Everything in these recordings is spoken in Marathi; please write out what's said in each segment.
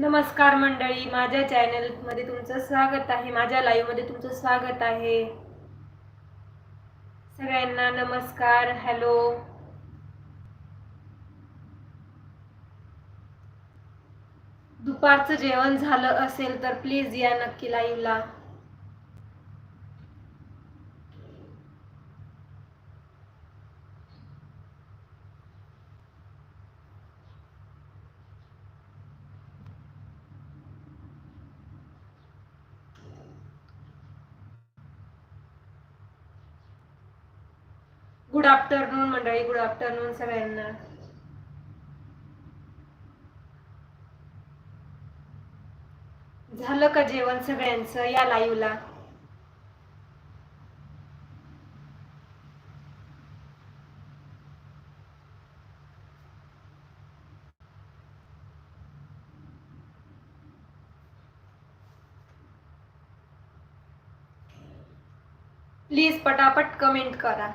नमस्कार मंडळी माझ्या चॅनलमध्ये तुमचं स्वागत आहे. माझ्या लाईव्हमध्ये तुमचं स्वागत आहे. सगळ्यांना नमस्कार हॅलो दुपारचं जेवण झालं असेल तर प्लीज या नक्की लाईव्हला गुड आफ्टरनून मंडळी. गुड आफ्टरनून सगळ्यांना. झालं का जेवण सगळ्यांचं या लाईव्हला प्लीज पटापट कमेंट करा.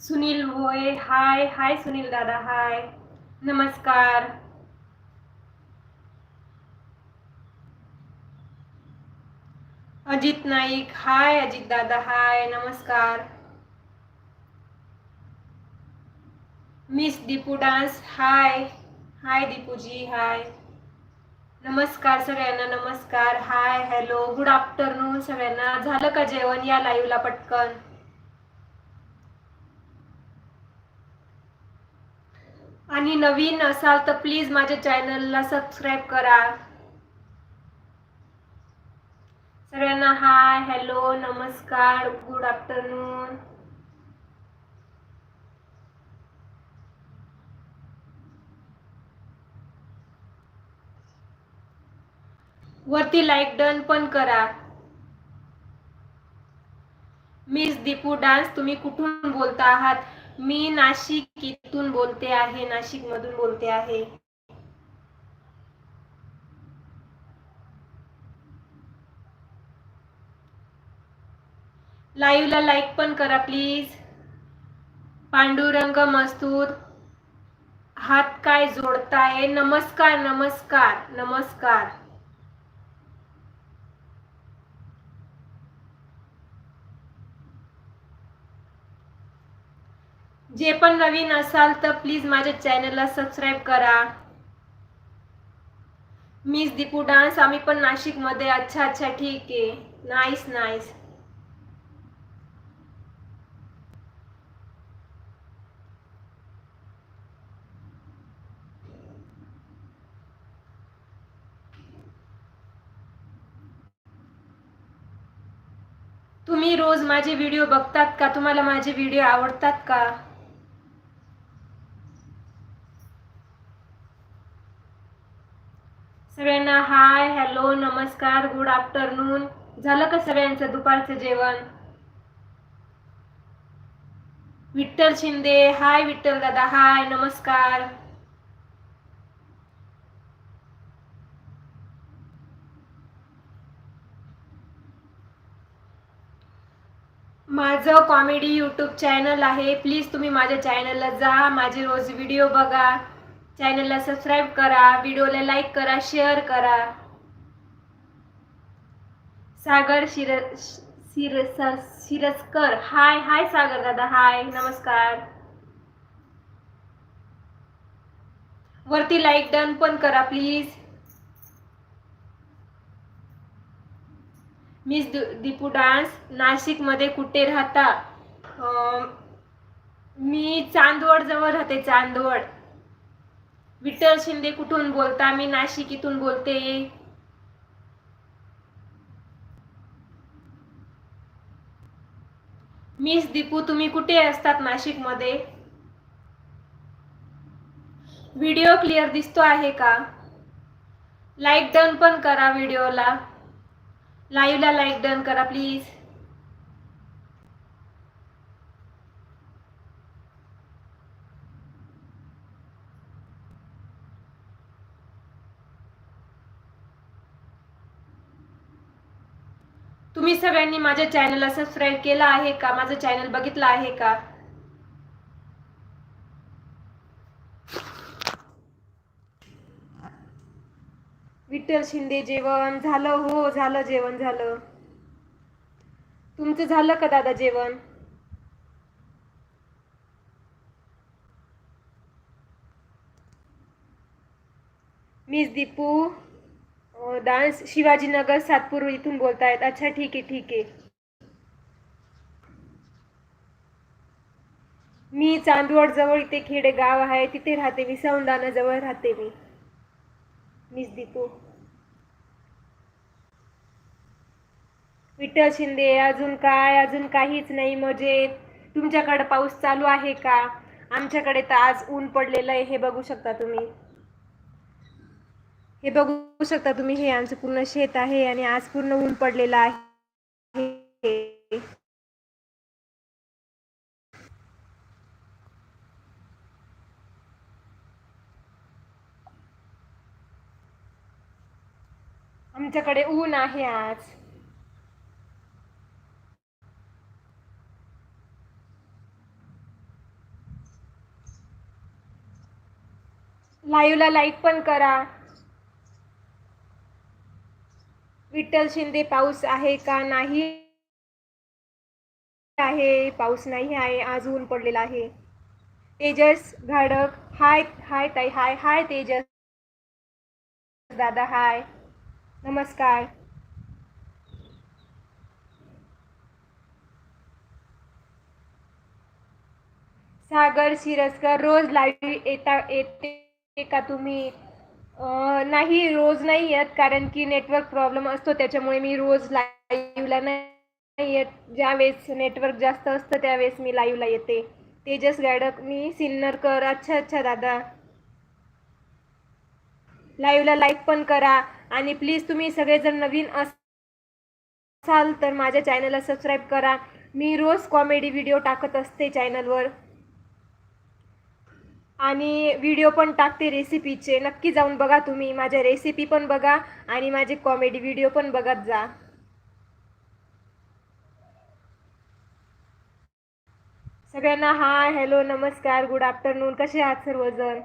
सुनील भोये हाय हाय सुनील दादा हाय. नमस्कार. अजित नाईक हाय अजित दादा हाय नमस्कार. Miss Deepu dance hi. Hi Deepu ji hi. नमस्कार सगळ्यांना नमस्कार हाय हॅलो गुड आफ्टरनून सगळ्यांना. झालं का जेवण या लाईव्हला पटकन? आणि नवीन असाल तर प्लीज माझ्या चॅनलला सबस्क्राईब करा. सगळ्यांना हाय हॅलो नमस्कार गुड आफ्टरनून वरती लाईक डन पण करा. मिस दीपू डान्स तुम्ही कुठून बोलता आहात? मी नाशिक इथून बोलते आहे नाशिक मधून बोलते आहे. लाईव्हला लाईक पण करा प्लीज. पांडुरंग मस्तूर हात काय जोडताय? नमस्कार नमस्कार नमस्कार. जे पण नवीन असाल तर प्लीज माझ्या चॅनलला सबस्क्राईब करा. मिस दीपू डान्स आम्ही पण नाशिकमध्ये. अच्छा अच्छा ठीक आहे. नाईस नाईस तुम्ही रोज माझे व्हिडिओ बघतात का? तुम्हाला माझे व्हिडिओ आवडतात का? सगळ्यांना हाय हॅलो नमस्कार गुड आफ्टरनून. झालं का सगळ्यांचं दुपारचं जेवण? विठ्ठल शिंदे हाय विठ्ठल दादा हाय नमस्कार. माझं कॉमेडी यूट्यूब चॅनल आहे. प्लीज तुम्ही माझ्या चॅनलला जा माझे रोज व्हिडिओ बघा. चॅनलला सबस्क्राईब करा व्हिडिओला लाईक करा शेअर करा. सागर शिर शिर शिरस्कर. हाय हाय सागर दादा हाय नमस्कार. वरती लाईक डन पण करा प्लीज मिस दीपू डान्स नाशिकमध्ये कुठे राहता? मी चांदवड जवळ राहते चांदवड. विठ्ठल शिंदे कुठून बोलता? मी नाशिक इथून बोलते. मिस दीपू तुम्ही कुठे असतात नाशिकमध्ये? व्हिडिओ क्लिअर दिसतो आहे का? लाईक डन पण करा व्हिडिओला. लाईव्हला लाईक डन करा प्लीज. तुम्ही सगळ्यांनी माझ्या चॅनलला सबस्क्राईब केला आहे का? माझं चॅनल बघितलं आहे का? विठ्ठल शिंदे जेवण झालं? हो झालं जेवण झालं. तुमचं झालं का दादा जेवण? मिस दीपू. डान्स शिवाजीनगर सातपूर इथून बोलतायत. अच्छा ठीक आहे ठीक आहे. मी चांदवड जवळ इथे खेडे गाव आहे. तिथे राहते मी. सौंदाना जवळ राहते मी. मिस दीपू. विठ्ठल शिंदे अजून काय? अजून काहीच नाही मजेत. तुमच्याकडे पाऊस चालू आहे का? आमच्याकडे तर आज ऊन पडलेलं आहे. हे बघू शकता तुम्ही. हे बघू शकता तुम्ही हे आमचं पूर्ण शेत आहे आणि आज पूर्ण ऊन पडलेलं आहे. आमच्याकडे ऊन आहे आज. लाईव्हला लाईक पण करा. विठ्ठल शिंदे पाऊस आहे का नाही? आहे पाऊस नाही आहे आज ऊन पडलेला आहे. तेजस घाडक हाय हाय ताई हाय हाय तेजस. दादा हाय. नमस्कार. सागर शिरस्कर रोज लाईव्ह येता येते का तुम्ही? नाही रोज नाही येत कारण की नेटवर्क प्रॉब्लेम असतो त्याच्यामुळे मी रोज लाईव्हला नाही येत. ज्यावेळेस नेटवर्क जास्त असतं त्यावेळेस मी लाईव्हला येते. तेजस गाडक मी सिन्नरकर. अच्छा अच्छा दादा. लाईव्हला लाईक पण करा. आणि प्लीज तुम्ही सगळेजण नवीन असाल तर माझ्या चॅनलला सबस्क्राईब करा. मी रोज कॉमेडी व्हिडिओ टाकत असते चॅनलवर आणि व्हिडिओ पण टाकते रेसिपीचे नक्की जाऊन बघा तुम्ही. माझ्या रेसिपी पण बघा आणि माझे कॉमेडी व्हिडिओ पण बघत जा. सगळ्यांना हाय हॅलो नमस्कार गुड आफ्टरनून कसे आहात सर्वजण?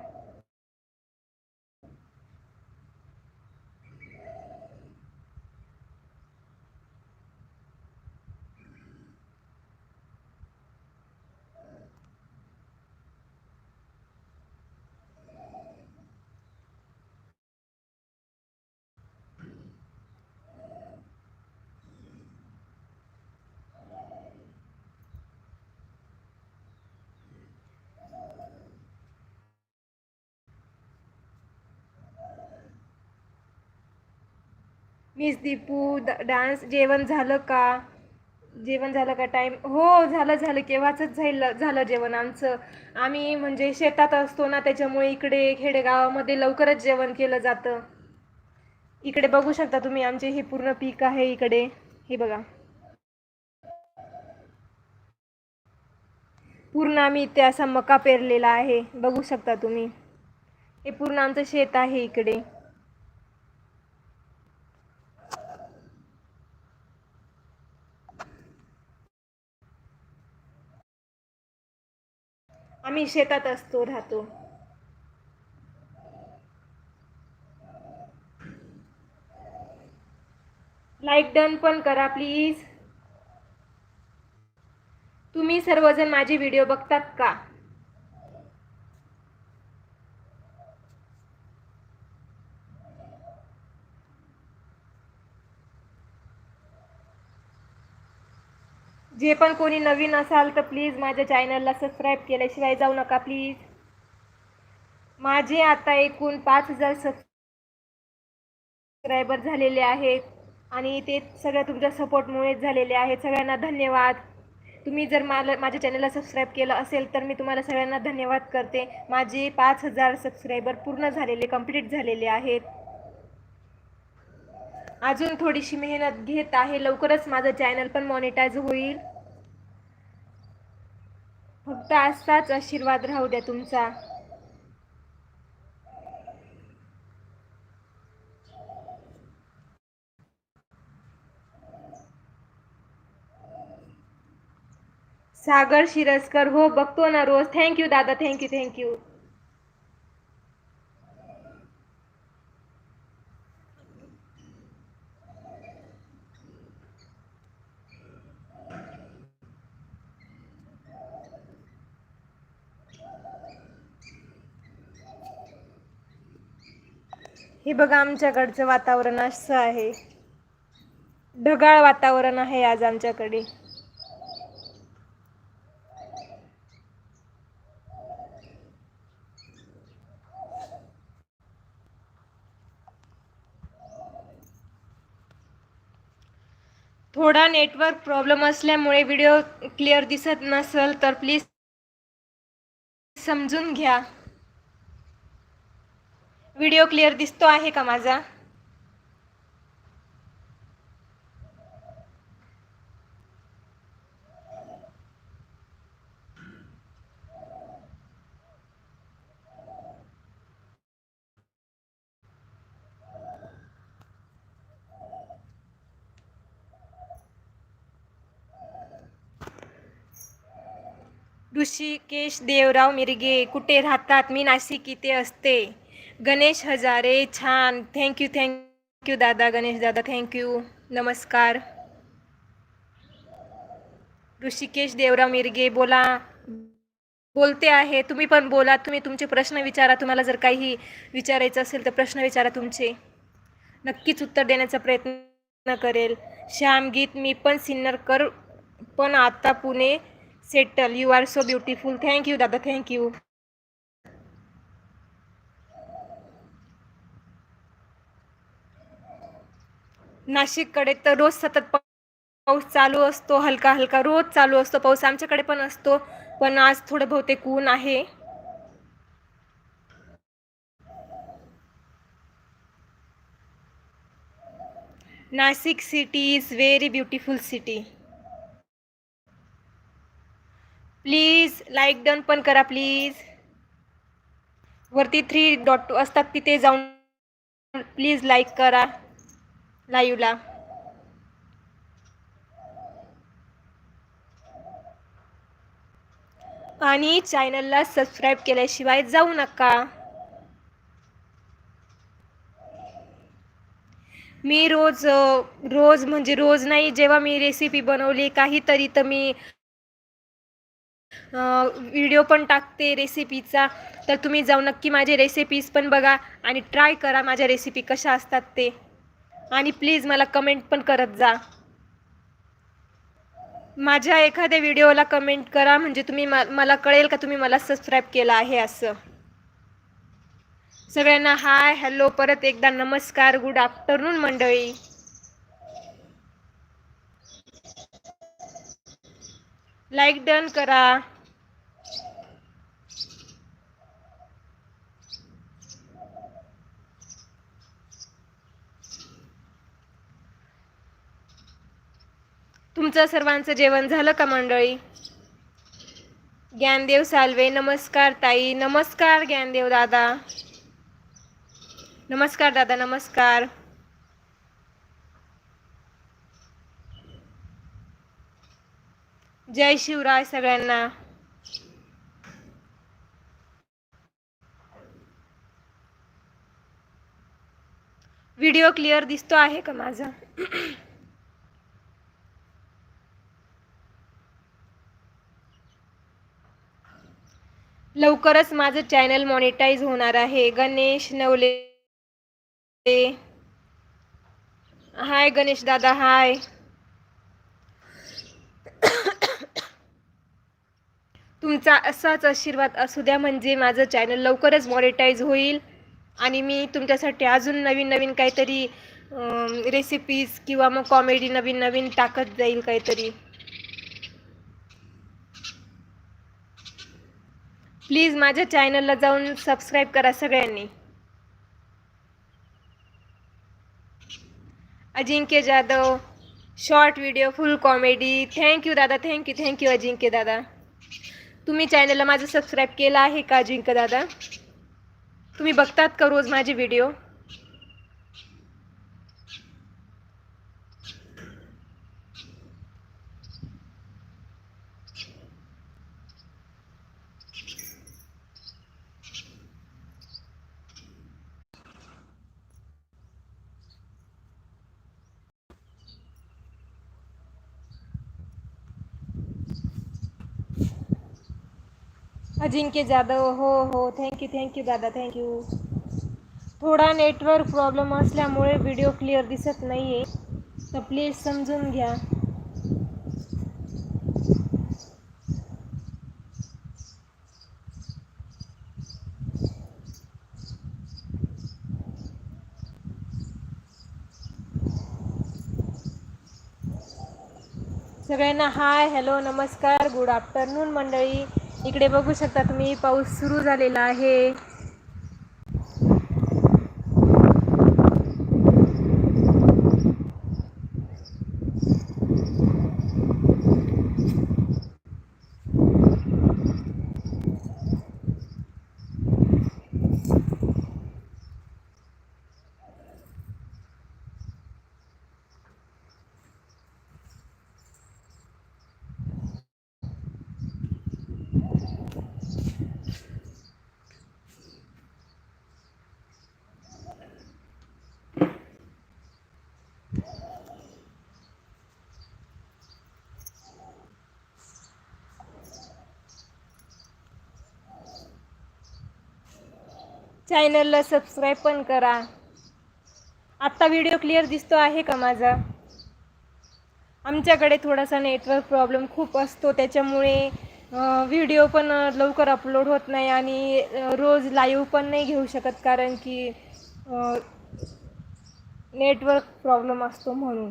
मिस दीपू द डान्स जेवण झालं का? जेवण झालं का टाईम हो झालं झालं. केव्हाचंच झालं झालं जेवण आमचं. आम्ही म्हणजे शेतात असतो ना त्याच्यामुळे इकडे खेडेगावामध्ये लवकरच जेवण केलं जातं. इकडे बघू शकता तुम्ही आमचे हे पूर्ण पीक आहे इकडे. हे बघा. पूर्ण आम्ही इथे असा मका पेरलेला आहे. बघू शकता तुम्ही. हे पूर्ण आमचं शेत आहे इकडे. आम्ही शेतात असतो राहतो. लाईक डन पण करा प्लीज तुम्ही सर्वजण माझे व्हिडिओ बघतात का? जे पण कोणी नवीन असाल तर प्लीज माझ्या चॅनलला सबस्क्राईब केल्याशिवाय जाऊ नका प्लीज माझे आता एकूण पाच हजार सबस्क्रायबर झालेले आहेत आणि ते सगळ्या तुमच्या सपोर्टमुळेच झालेले आहेत. सगळ्यांना धन्यवाद. तुम्ही जर मला माझ्या चॅनलला सबस्क्राईब केलं असेल तर मी तुम्हाला सगळ्यांना धन्यवाद करते. माझे पाच हजार सबस्क्रायबर पूर्ण झालेले कंप्लीट झालेले आहेत. अजून थोडीशी मेहनत घेत आहे. लवकरच माझं चॅनल पण मॉनिटाईज होईल. फक्त असाच आशीर्वाद राहू द्या तुमचा. सागर शिरस्कर हो बघतो ना रोज. Thank you dada. Thank you thank you हे बघा आमच्याकडचं वातावरण असं आहे. ढगाळ वातावरण आहे आज आमच्याकडे. थोडा नेटवर्क प्रॉब्लेम असल्यामुळे व्हिडिओ क्लिअर दिसत नसेल तर प्लीज समजून घ्या. व्हिडिओ क्लिअर दिसतो आहे का माझा? ऋषिकेश देवराव मिरगे कुठे राहतात? मी नाशिक इथे असते? गणेश हजारे छान. थँक्यू थँक्यू दादा गणेश दादा. थँक्यू नमस्कार. ऋषिकेश देवराव मिरगे बोला. बोलते आहे. तुम्ही पण बोला. तुम्ही तुमचे प्रश्न विचारा. तुम्हाला जर काही विचारायचं असेल तर प्रश्न विचारा तुमचे. नक्कीच उत्तर देण्याचा प्रयत्न करेल. श्याम गीत मी पण सिन्नर कर पण आता Pune settle you are so beautiful thank you dada. Thank you नाशिककडे तर रोज सतत पाऊस चालू असतो हलका हलका रोज चालू असतो पाऊस आमच्याकडे पण असतो पण आज थोडं बहुतेक ऊन आहे. Nashik city is very beautiful city. Please like done पण करा प्लीज. वरती थ्री डॉट असतात तिथे जाऊन प्लीज लाईक करा. लाईव्हला आणि चॅनलला सबस्क्राईब केल्याशिवाय जाऊ नका. मी रोज रोज म्हणजे रोज नाही जेव्हा मी रेसिपी बनवली काहीतरी तर मी व्हिडिओ पण टाकते रेसिपीचा तर तुम्ही जाऊ नक्की माझे रेसिपीज पण बघा आणि ट्राय करा माझ्या रेसिपी कशा असतात ते. आणि प्लीज मला कमेंट पण करत जा. माझ्या एखाद्या व्हिडिओला कमेंट करा म्हणजे तुम्ही मला कळेल का तुम्ही मला सबस्क्राईब केलं आहे असं. सगळ्यांना हाय हॅलो परत एकदा नमस्कार गुड आफ्टरनून मंडळी. लाईक डन करा. तुमचं सर्वांचं जेवण झालं का मंडळी? ज्ञानदेव सालवे नमस्कार ताई. नमस्कार ज्ञानदेव दादा. नमस्कार दादा नमस्कार. जय शिवराय सगळ्यांना. व्हिडिओ क्लिअर दिसतो आहे का माझा? लवकरच माझं चॅनल मॉनिटाईज होणार आहे. गणेश नवले. हाय गणेश दादा हाय. तुमचा असाच आशीर्वाद असू द्या म्हणजे माझं चॅनल लवकरच मॉनिटाईज होईल. आणि मी तुमच्यासाठी अजून नवीन नवीन काहीतरी रेसिपीज किंवा मग कॉमेडी नवीन नवीन टाकत जाईल काहीतरी. प्लीज माझ्या चॅनलला जाऊन सबस्क्राईब करा सगळ्यांनी. Ajinkya Jadhav short video full comedy thank you dada. Thank you thank you Ajinkya dada. तुम्ही चॅनलला माझं सबस्क्राईब केलं आहे का अजिंक्य दादा? तुम्ही बघतात का रोज माझे व्हिडिओ अजिंक्य जाधव हो हो thank you thank you dada thank you थोडा नेटवर्क प्रॉब्लेम असल्यामुळे व्हिडिओ क्लिअर दिसत नाही आहे तर प्लीज समजून घ्या. सगळ्यांना हाय हॅलो नमस्कार गुड आफ्टरनून मंडळी. इकडे बघू शकता तुम्ही पाऊस सुरू झालेला आहे. चॅनलला सबस्क्राईब पण करा. आत्ता व्हिडिओ क्लिअर दिसतो आहे का माझा? आमच्याकडे थोडासा नेटवर्क प्रॉब्लेम खूप असतो त्याच्यामुळे व्हिडिओ पण लवकर अपलोड होत नाही आणि रोज लाईव्ह पण नाही घेऊ शकत कारण की नेटवर्क प्रॉब्लेम असतो म्हणून.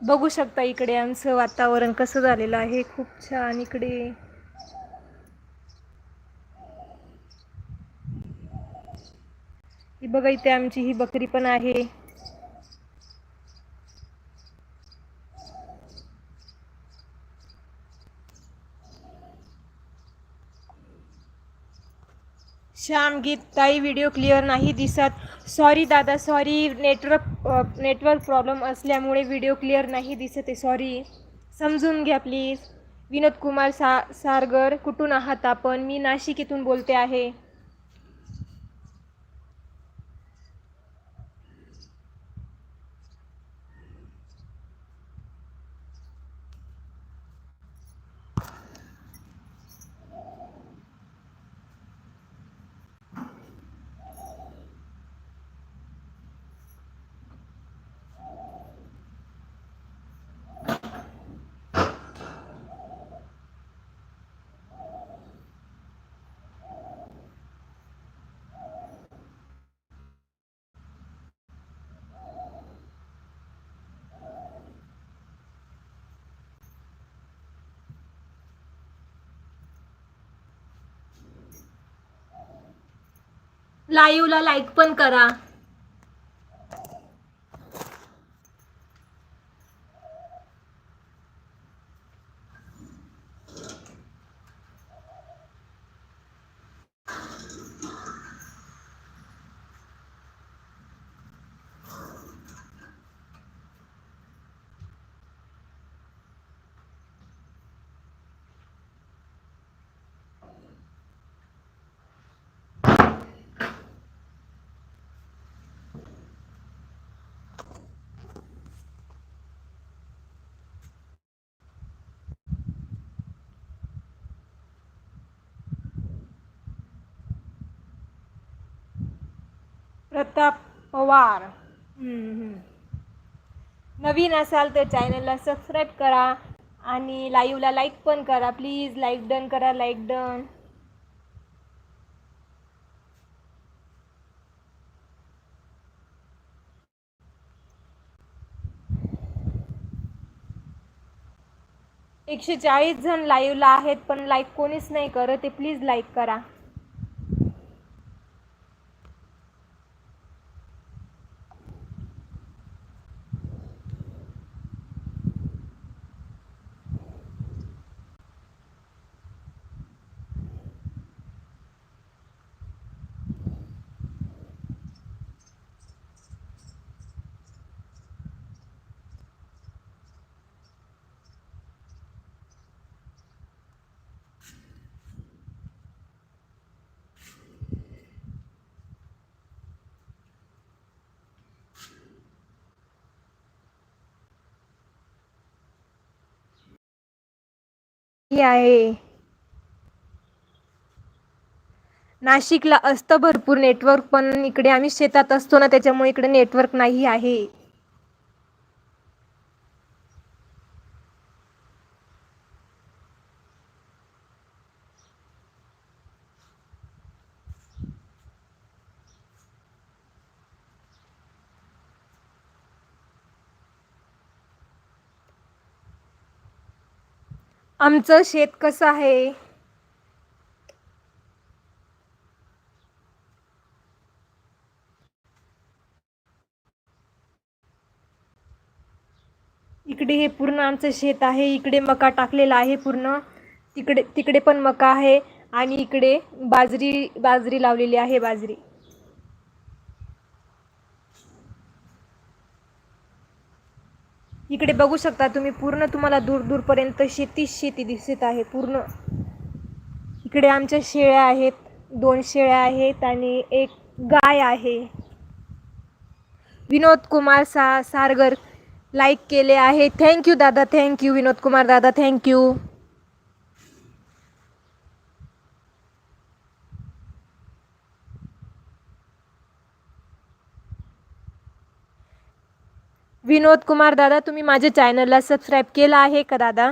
बघू शकता इकडे आमचं वातावरण कसं झालेलं आहे. खूप छान इकडे. ही बघा इथे आमची ही बकरी पण आहे. श्याम गीत ताई व्हिडिओ क्लिअर नाही दिसत. Sorry dada sorry network network problem असल्यामुळे व्हिडिओ क्लिअर नाही दिसत आहे. सॉरी समजून घ्या प्लीज विनोद कुमार सा सारगर कुठून आहात आपण? मी नाशिक इथून बोलते आहे. लाईव्हला लाईक पण करा. प्रताप पवार. नवीन असाल तर चॅनलला सबस्क्राईब करा आणि लाईव्हला लाईक पण करा. प्लीज लाईक डन करा लाईक डन एकशे चाळीस जण लाईव्हला आहेत पण लाईक कोणीच नाही करत. ते प्लीज लाईक करा. किती आहे. नाशिकला असतं भरपूर नेटवर्क पण इकडे आम्ही शेतात असतो ना त्याच्यामुळे इकडे नेटवर्क नाही आहे. आमचं शेत कसं आहे? इकडे हे पूर्ण आमचं शेत आहे. इकडे मका टाकलेला आहे पूर्ण. तिकडे तिकडे पण मका आहे आणि इकडे बाजरी बाजरी लावलेली आहे बाजरी. इकडे बघू शकता तुम्ही पूर्ण तुम्हाला दूर दूरपर्यंत शेतीच शेती दिसत आहे पूर्ण. इकडे आमच्या शेळ्या आहेत दोन शेळ्या आहेत आणि एक गाय आहे. विनोद कुमार सा सारगर लाईक केले आहे. थँक्यू दादा थँक्यू विनोद कुमार दादा थँक्यू विनोद कुमार दादा तुम्ही माझ्या चॅनलला सबस्क्राईब केलं आहे का दादा?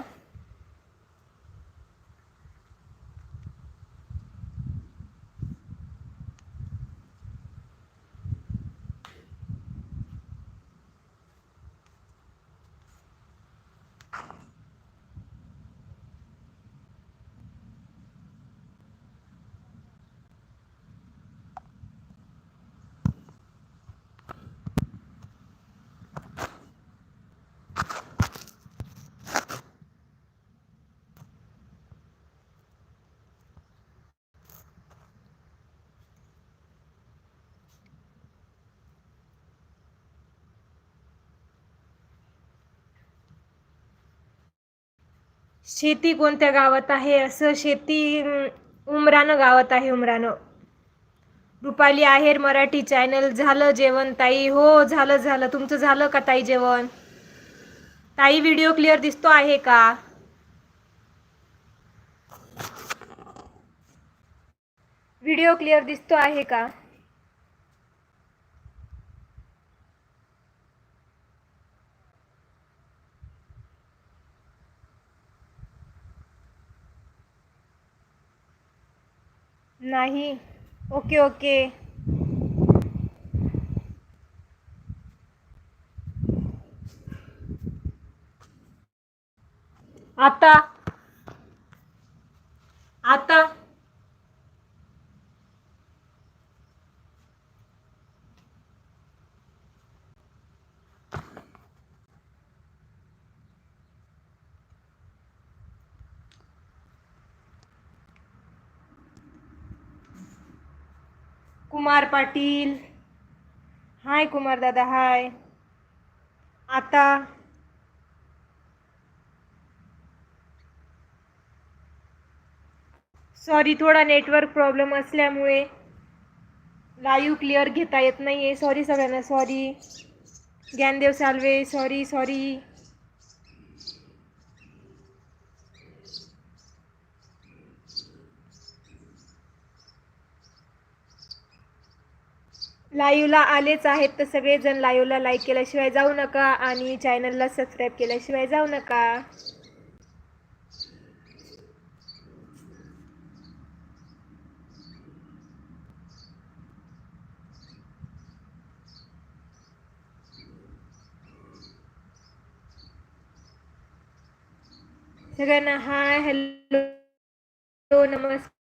शेती कोणत्या गावात आहे? असं शेती उमरानं गावात आहे उमरानं. रुपाली आहेर मराठी चॅनल झालं जेवण ताई? हो झालं झालं. तुमचं झालं का ताई जेवण? ताई व्हिडिओ क्लिअर दिसतो आहे का? व्हिडिओ क्लिअर दिसतो आहे का? नाही. Okay okay. आता कुमार पाटील. हाय कुमार दादा हाय. आता? सॉरी थोडा नेटवर्क प्रॉब्लेम असल्यामुळे लाईव्ह क्लिअर घेता येत नाही आहे सॉरी सगळ्यांना sorry Dnyandev Salve sorry sorry लाईव्हला आलेच आहेत तर सगळेजण लाईव्हला लाईक केल्याशिवाय जाऊ नका आणि चॅनलला सबस्क्राईब केल्याशिवाय जाऊ नका. सगळ्यांना हाय हॅलो नमस्कार.